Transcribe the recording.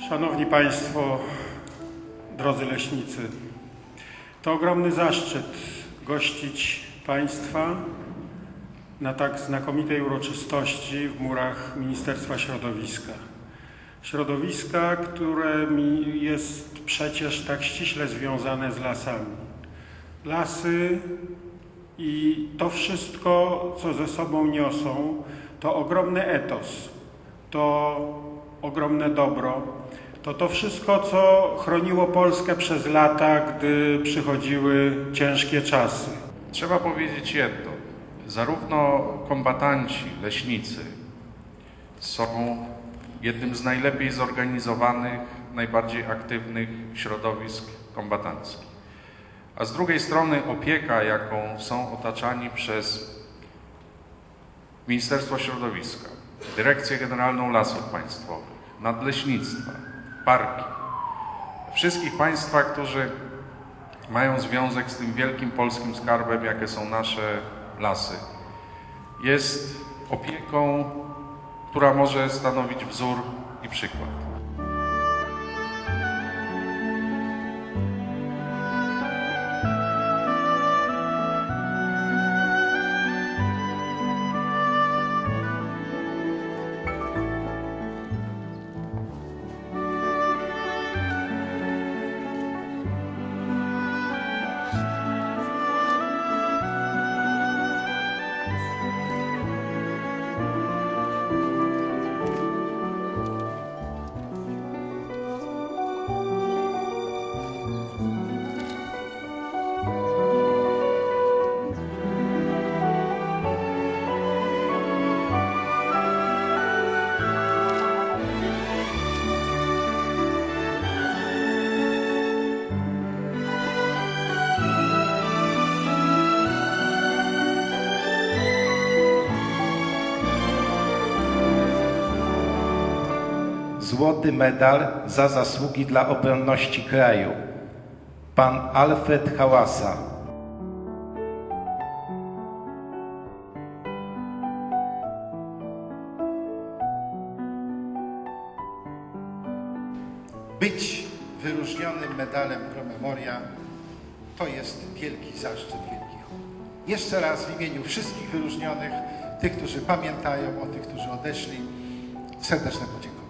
Szanowni Państwo, drodzy leśnicy, to ogromny zaszczyt gościć Państwa na tak znakomitej uroczystości w murach Ministerstwa Środowiska. Środowiska, które jest przecież tak ściśle związane z lasami. Lasy i to wszystko, co ze sobą niosą, to ogromny etos, to ogromne dobro, to to wszystko, co chroniło Polskę przez lata, gdy przychodziły ciężkie czasy. Trzeba powiedzieć jedno. Zarówno kombatanci, leśnicy są jednym z najlepiej zorganizowanych, najbardziej aktywnych środowisk kombatanckich. A z drugiej strony opieka, jaką są otaczani przez Ministerstwo Środowiska, Dyrekcję Generalną Lasów Państwowych, Nadleśnictwa, Parki, wszystkich Państwa, którzy mają związek z tym wielkim polskim skarbem, jakie są nasze lasy. Jest opieką, która może stanowić wzór i przykład. Złoty medal za zasługi dla obronności kraju. Pan Alfred Hałasa. Być wyróżnionym medalem Pro Memoria to jest wielki zaszczyt, wielki honor. Jeszcze raz w imieniu wszystkich wyróżnionych, tych, którzy pamiętają o tych, którzy odeszli, serdeczne podziękowania.